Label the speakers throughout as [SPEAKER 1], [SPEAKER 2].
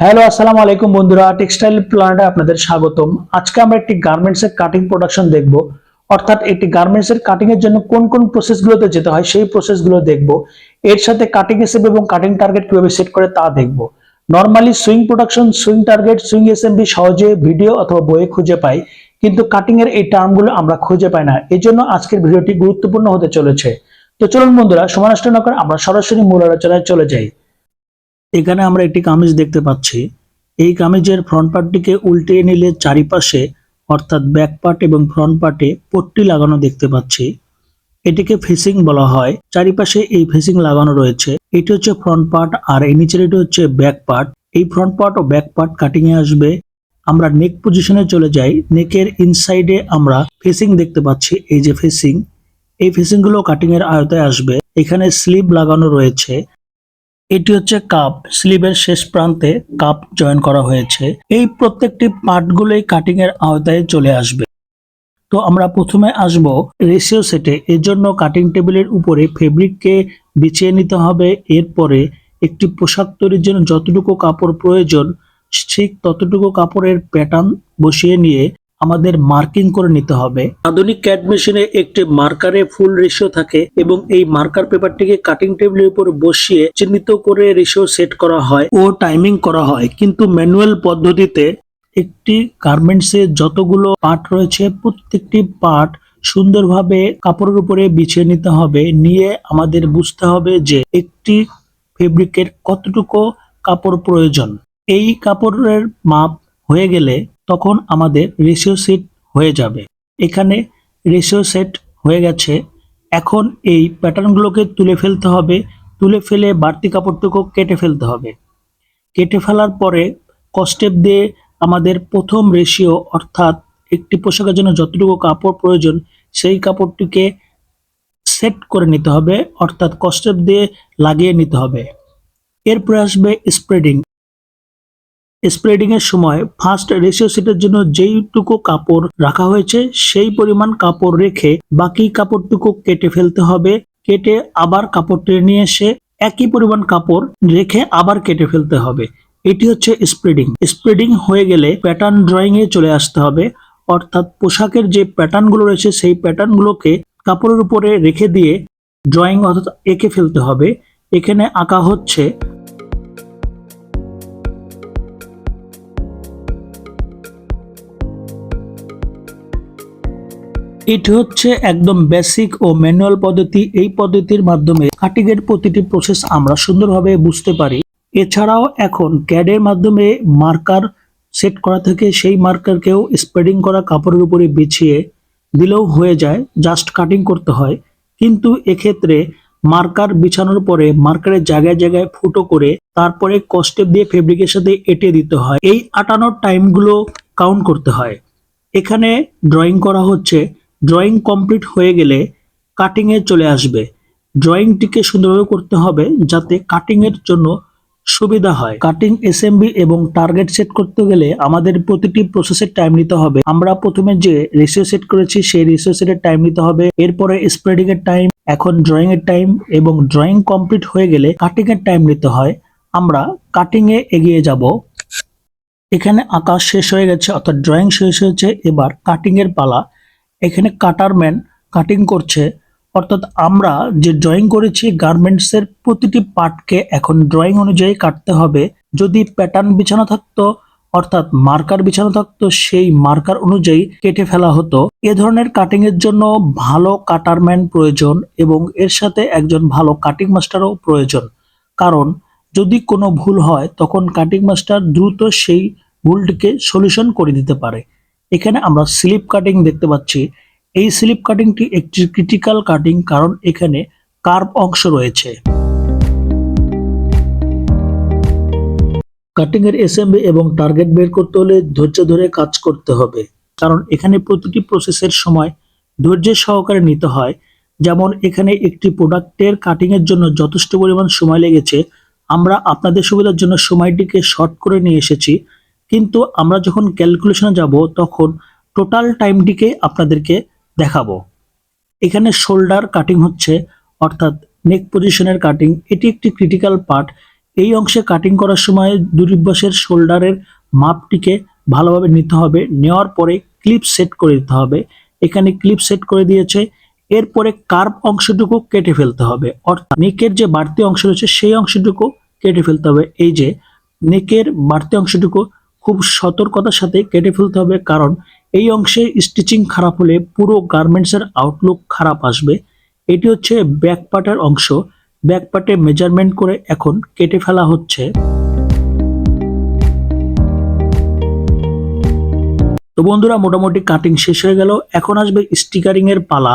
[SPEAKER 1] Hello আসসালামু আলাইকুম বন্ধুরা। টেক্সটাইল প্ল্যান্টে আপনাদের স্বাগতম। আজকে আমরা একটি গার্মেন্টস কাটিং প্রোডাকশন দেখব। অর্থাৎ একটি গার্মেন্টস কাটিং এর জন্য কোন কোন প্রসেস গুলোতে যেতে হয় সেই প্রসেসগুলো দেখব। এর সাথে কাটিং এসএম এবং কাটিং টার্গেট কীভাবে সেট করে তা দেখব। Normally swing production swing target swing SMV সহজে ভিডিও অথবা বইয়ে খুঁজে পাই। কিন্তু কাটিং এর এই টার্মগুলো আমরা খুঁজে পাই না। এই জন্য আজকের ভিডিওটি গুরুত্বপূর্ণ হতে চলেছে। তো চলুন বন্ধুরা সময় নষ্ট না করে আমরা সরাসরি মূল আলোচনায় চলে যাই। এখানে আমরা একটি কামিজ দেখতে পাচ্ছি। এই কামিজের ফ্রন্ট পার্টটিকে উল্টে নিলে চারিপাশে, অর্থাৎ ব্যাক পার্ট এবং ফ্রন্ট পার্টে পট্টি লাগানো দেখতে পাচ্ছি। এটিকে ফেসিং বলা হয়। চারিপাশে এই ফেসিং লাগানো রয়েছে। এটি হচ্ছে ফ্রন্ট পার্ট আর এই নিচের এটি হচ্ছে ব্যাক পার্ট এই ফ্রন্ট পার্ট ও ব্যাক পার্ট কাটিং এ আসবে। আমরা নেক পজিশনে চলে যাই। নেকের ইনসাইডে আমরা ফেসিং দেখতে পাচ্ছি। এই যে ফেসিং এই ফেসিংগুলো কাটিং এর আয়তায় আসবে। এখানে স্লিভ লাগানো রয়েছে। এটি হচ্ছে কাপ। স্লিভের শেষ প্রান্তে কাপ জয়েন করা হয়েছে। এই প্রত্যেকটি পার্টগুলোই কাটিং এর আওতায় চলে আসবে। তো আমরা প্রথমে আসব রেশিও সেটে এর জন্য কাটিং টেবিলের উপরে ফেব্রিককে বিছিয়ে নিতে হবে। এরপরে একটি পোশাক তৈরির জন্য যতটুকু কাপড় প্রয়োজন, ঠিক ততটুকু কাপড়ের প্যাটার্ন বসিয়ে নিয়ে আমাদের মার্কিং করে নিতে হবে। আধুনিক ক্যাড মেশিনে একটি মার্কারে ফুল রেশিও থাকে এবং এই মার্কার পেপারটিকে কাটিং টেবিলের উপর বসিয়ে চিহ্নিত করে রেশিও সেট করা হয়। ও টাইমিং করা হয় কিন্তু ম্যানুয়াল পদ্ধতিতে একটি গার্মেন্টসে যতগুলো পার্ট রয়েছে প্রত্যেকটি পার্ট সুন্দরভাবে কাপড়ের উপরে বিছিয়ে নিতে হবে। নিয়ে আমাদের বুঝতে হবে যে একটি ফেব্রিকের কতটুকু কাপড় প্রয়োজন। এই কাপড়ের মাপ হয়ে গেলে তখন আমাদের রেশিও সেট হয়ে যাবে। এখানে রেশিও সেট হয়ে গেছে। এখন এই প্যাটার্নগুলোকে তুলে ফেলতে হবে। তুলে ফেলে বাড়তি কাপড়টুকু কেটে ফেলতে হবে। কেটে ফেলার পরে কস্টেপ দিয়ে আমাদের প্রথম রেশিও অর্থাৎ একটি পোশাকের জন্য যতটুকু কাপড় প্রয়োজন, সেই কাপড়টিকে সেট করে নিতে হবে, অর্থাৎ কস্টেপ দিয়ে লাগিয়ে নিতে হবে। এরপরে আসবে স্প্রেডিং স্প্রেডিং এর সময় ফার্স্ট রেশিও সেটের জন্য যেইটুকু কাপড় রাখা হয়েছে, সেই পরিমাণ কাপড় রেখে বাকি কাপড়টুকু কেটে ফেলতে হবে। কেটে আবার কাপড়টি নিয়ে এসে একই পরিমাণ কাপড় রেখে আবার কেটে ফেলতে হবে। এটি হচ্ছে স্প্রেডিং স্প্রেডিং হয়ে গেলে প্যাটার্ন ড্রয়িং এ চলে আসতে হবে। অর্থাৎ পোশাকের যে প্যাটার্নগুলো রয়েছে, সেই প্যাটার্ন গুলোকে কাপড়ের উপরে রেখে দিয়ে ড্রয়িং অর্থাৎ এঁকে ফেলতে হবে। এখানে আঁকা হচ্ছে এটি হচ্ছে একদম বেসিক ও ম্যানুয়াল পদ্ধতি। এই পদ্ধতির মাধ্যমে কাটিং এর প্রতিটি প্রসেস আমরা সুন্দরভাবে বুঝতে পারি। এছাড়াও এখন ক্যাডের মাধ্যমে মার্কার সেট করা থাকে সেই মার্কারকেও স্প্রেডিং করা কাপড়ের উপরে বিছিয়ে দিলেও হয়ে যায় জাস্ট কাটিং করতে হয়। কিন্তু এক্ষেত্রে মার্কার বিছানোর পরে মার্কারের জায়গায় জায়গায় ফুটো করে তারপরে কস্টেপ দিয়ে ফেব্রিকের সাথে এঁটে দিতে হয়। এই আটানোর টাইমগুলো কাউন্ট করতে হয়। এখানে ড্রয়িং করা হচ্ছে ড্রয়িং কমপ্লিট হয়ে গেলে কাটিং এ চলে আসবে। ড্রয়িংটিকে সুন্দরভাবে করতে হবে যাতে কাটিং এর জন্য সুবিধা হয়। কাটিং এসএমবি এবং টার্গেট সেট করতে গেলে আমাদের প্রতিটি প্রসেসের টাইম নিতে হবে। আমরা প্রথমে যে রেশিও সেট করেছি, সেই রেশিও সেটের টাইম নিতে হবে। এরপরে স্প্রেডিং এর টাইম এখন ড্রয়িং এর টাইম এবং ড্রয়িং কমপ্লিট হয়ে গেলে কাটিং এর টাইম নিতে হয়। আমরা কাটিং এ এগিয়ে যাব। এখানে আঁকা শেষ হয়ে গেছে, অর্থাৎ ড্রয়িং শেষ হয়েছে। এবার কাটিং এর পালা এখানে কাটারম্যান কাটিং করছে। অর্থাৎ আমরা যে ড্রয়িং করেছি গার্মেন্টসের প্রতিটি পার্টকে এখন ড্রয়িং অনুযায়ী কাটতে হবে। যদি প্যাটার্ন বিছানো থাকতো, অর্থাৎ মার্কার বিছানো থাকতো, সেই মার্কার অনুযায়ী কেটে ফেলা হতো। এ ধরনের কাটিং এর জন্য ভালো কাটারম্যান প্রয়োজন এবং এর সাথে একজন ভালো কাটিং মাস্টারও প্রয়োজন। কারণ যদি কোনো ভুল হয়, তখন কাটিং মাস্টার দ্রুত সেই ভুলটিকে সলিউশন করে দিতে পারে। এখানে আমরা স্লিপ কাটিং দেখতে পাচ্ছি। এই স্লিপ কাটিংটি একটি ক্রিটিক্যাল কাটিং কারণ এখানে কার্ভ অংশ রয়েছে। কাটিং এর এসএমবি এবং টার্গেট বের করতে হলে ধৈর্য ধরে কাজ করতে হবে। কারণ এখানে প্রতিটি প্রসেসের সময় ধৈর্য সহকারে নিতে হয়। যেমন এখানে একটি প্রোডাক্টের কাটিং এর জন্য যথেষ্ট পরিমাণ সময় লেগেছে। আমরা আপনাদের সুবিধার জন্য সময়টিকে শর্ট করে নিয়ে এসেছি। কিন্তু আমরা যখন ক্যালকুলেশনে যাব, তখন টোটাল টাইমটিকে আপনাদেরকে দেখাবো। এখানে শোল্ডার কাটিং হচ্ছে, অর্থাৎ নেক পজিশনের কাটিং এটি একটি ক্রিটিক্যাল পার্ট এই অংশে কাটিং করার সময় দুরিব্বাসের শোল্ডারের মাপটিকে ভালোভাবে নিতে হবে। নেওয়ার পরে ক্লিপ সেট করে দিতে হবে। এখানে ক্লিপ সেট করে দিয়েছে। এরপরে কার্ভ অংশটুকু কেটে ফেলতে হবে। অর্থাৎ নেকের যে বাড়তি অংশ রয়েছে, সেই অংশটুকু কেটে ফেলতে হবে। এই যে নেকের বাড়তি অংশটুকু খুব সতর্কতার সাথে কেটে ফেলতে হবে, কারণ এই অংশে স্টিচিং খারাপ হলে পুরো গার্মেন্টসের আউটলুক খারাপ আসবে। এটি হচ্ছে ব্যাক পার্টের অংশ। ব্যাক পার্টে মেজারমেন্ট করে এখন কেটে ফেলা হচ্ছে। তো বন্ধুরা, মোটামুটি কাটিং শেষ হয়ে গেল। এখন আসবে স্টিকারিং এর পালা।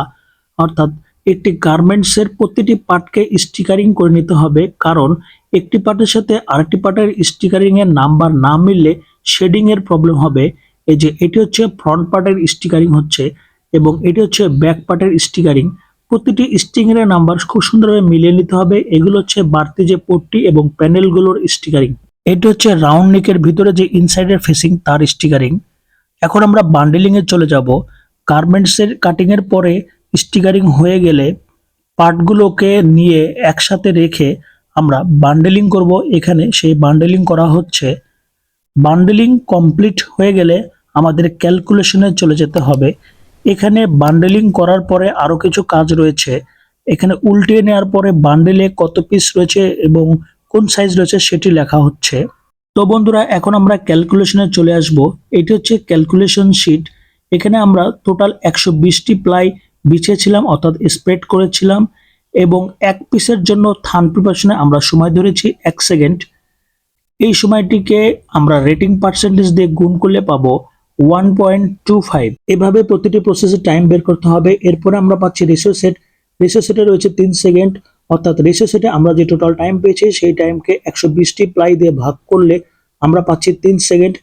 [SPEAKER 1] অর্থাৎ একটি গার্মেন্টস এর প্রতিটি পার্টকে স্টিকারিং করে নিতে হবে, কারণ একটি পার্টের সাথে আরেকটি পার্টের স্টিকারিং এর নাম্বার না মিললে শেডিং এর প্রবলেম হবে, এই যে এটি হচ্ছে ফ্রন্ট পার্টের স্টিকারিং হচ্ছে এবং এটি হচ্ছে ব্যাক পার্টের স্টিকারিং প্রতিটি স্টিকারিং এর নাম্বার খুব সুন্দরভাবে মিলিয়ে নিতে হবে। এগুলো হচ্ছে বাড়তি যে পট্টি এবং প্যানেলগুলোর স্টিকারিং এটি হচ্ছে রাউন্ড নেকের ভিতরে যে ইনসাইডের ফেসিং তার স্টিকারিং এখন আমরা বান্ডেলিং এ চলে যাব। গার্মেন্টস এর কাটিং এর পরে স্টিকারিং হয়ে গেলে পার্টগুলোকে নিয়ে একসাথে রেখে আমরা বান্ডেলিং করব। এখানে সেই বান্ডেলিং করা হচ্ছে বান্ডেলিং কমপ্লিট হয়ে গেলে আমাদের ক্যালকুলেশনে চলে যেতে হবে। এখানে বান্ডেলিং করার পরে আরও কিছু কাজ রয়েছে। এখানে উল্টিয়ে নেওয়ার পরে বান্ডেলে কত পিস রয়েছে এবং কোন সাইজ রয়েছে সেটি লেখা হচ্ছে। তো বন্ধুরা, এখন আমরা ক্যালকুলেশনে চলে আসব। এটি হচ্ছে ক্যালকুলেশন শিট এখানে আমরা টোটাল একশো বিশটি প্লাই বিছিয়েছিলাম, অর্থাৎ স্প্রেড করেছিলাম এবং এক পিসের জন্য থান প্রিপারেশনে আমরা সময় ধরেছি এক সেকেন্ড এই সময়টিকে আমরা রেটিং পার্সেন্টেজ দিয়ে গুণ করলে পাবো ওয়ান পয়েন্ট টু ফাইভ এভাবে প্রতিটি প্রসেসে টাইম বের করতে হবে। এরপরে আমরা পাচ্ছি রেশিও সেট রেশিও সেটে রয়েছে তিন সেকেন্ড অর্থাৎ রেশিও সেটে আমরা যে টোটাল টাইম পেয়েছি, সেই টাইমকে একশো বিশটি প্লাই দিয়ে ভাগ করলে আমরা পাচ্ছি তিন সেকেন্ড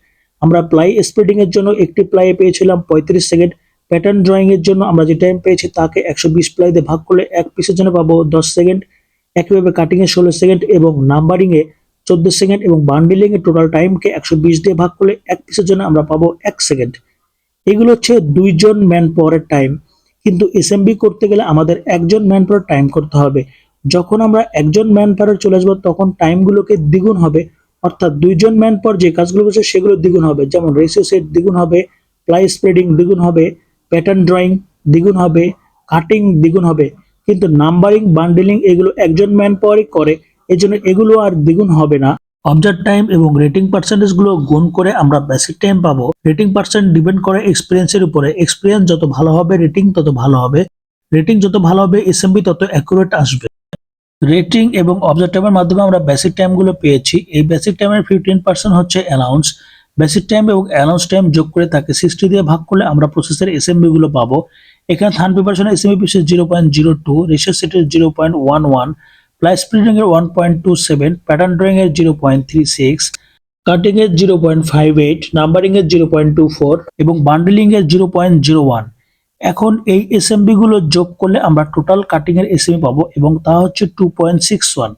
[SPEAKER 1] আমরা প্লাই স্প্রেডিং এর জন্য একটি প্লাই পেয়েছিলাম পঁয়ত্রিশ সেকেন্ড প্যাটার্ন ড্রয়িং এর জন্য আমরা যে টাইম পেয়েছি, তাকে একশো বিশ প্লাই দিয়ে ভাগ করলে এক পিসের জন্য পাবো দশ সেকেন্ড একইভাবে কাটিং এ ষোলো সেকেন্ড এবং নাম্বারিং এ চোদ্দ সেকেন্ড এবং বান্ডিলিং এর টোটাল টাইমকে একশো বিশ দিয়ে ভাগ করলে এক পিসের জন্য আমরা পাবো এক সেকেন্ড। এগুলো হচ্ছে দুইজন ম্যান পাওয়ারের টাইম কিন্তু এসএমবি করতে গেলে আমাদের একজন ম্যান পাওয়ার টাইম করতে হবে। যখন আমরা একজন ম্যান পাওয়ার চলে আসব, তখন টাইমগুলোকে দ্বিগুণ হবে। অর্থাৎ দুইজন ম্যান পাওয়ার যে কাজগুলো করছে, সেগুলো দ্বিগুণ হবে। যেমন রেশিও সেট দ্বিগুণ হবে প্লাই স্প্রেডিং দ্বিগুণ হবে প্যাটার্ন ড্রয়িং দ্বিগুণ হবে কাটিং দ্বিগুণ হবে। কিন্তু নাম্বারিং বান্ডেলিং এগুলো একজন ম্যান পাওয়ারই করে। এই জন্য এগুলো আর দ্বিগুণ হবে না। অবজার্ভ টাইম এবং রেটিং পার্সেন্টেজগুলো গুণ করে আমরা বেসিক টাইম পাবো। রেটিং পার্সেন্ট ডিপেন্ড করে এক্সপিরিয়েন্সের উপরে। এক্সপিরিয়েন্স যত ভালো হবে রেটিং তত ভালো হবে। রেটিং যত ভালো হবে এসএমবি তত অ্যাকুরেট আসবে। রেটিং এবং অবজার্ভ টাইমের মাধ্যমে আমরা বেসিক টাইমগুলো পেয়েছি। এই বেসিক টাইমের ফিফটিন পার্সেন্ট হচ্ছে অ্যালাউন্স বেসিক টাইম এবং অ্যালাউন্স টাইম যোগ করে তাকে সিক্সটি দিয়ে ভাগ করলে আমরা প্রসেসের এসএমবি গুলো পাবো। এখানে থার্ড প্রিপারেশনের এসএমবি পিসের zero point zero two ratio সেটের zero point one one ply spreading এর one point two seven pattern এর zero point three six cutting এর zero point five eight numbering এর জিরো পয়েন্ট টু ফোর এবং bundling এর zero point zero one এখন এই SMB গুলো যোগ করলে আমরা টোটাল কাটিং এর এসএমবি পাবো এবং তা হচ্ছে টু পয়েন্ট সিক্স ওয়ান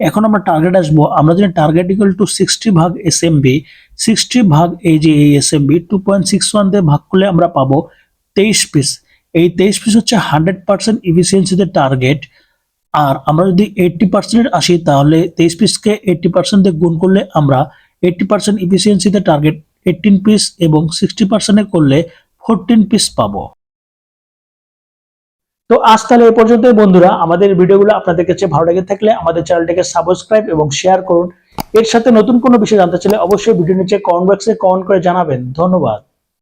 [SPEAKER 1] এখন আমরা টার্গেট আসব, আমরা যদি টার্গেট ইকুয়াল টু সিক্সটি ভাগ এসএমবি সিক্সটি ভাগ এই যে এই SMV two point six one দিয়ে ভাগ করলে আমরা পাবো তেইশ পিস এই তেইশ পিস হচ্ছে হান্ড্রেড পার্সেন্ট ইফিসিয়েন্সিতে টার্গেট আর আমরা যদি এইটটি পার্সেন্ট আসি, তাহলে তেইশ পিসকে এইটটি পার্সেন্ট দিয়ে গুণ করলে আমরা এইটটি পার্সেন্ট ইফিসিয়েন্সিতে টার্গেট এইটিন পিস এবং সিক্সটি পার্সেন্টে করলে ফোরটিন পিস পাবো। তো আজ তাহলে এই পর্যন্তই বন্ধুরা। আমাদের ভিডিওগুলো আপনাদের কাছে ভালো লেগে থাকলে আমাদের চ্যানেলটিকে সাবস্ক্রাইব এবং শেয়ার করুন। এর সাথে নতুন কোনো বিষয় জানতে চাইলে অবশ্যই ভিডিও নিচে কমেন্ট বক্সে কমেন্ট করে জানাবেন। ধন্যবাদ।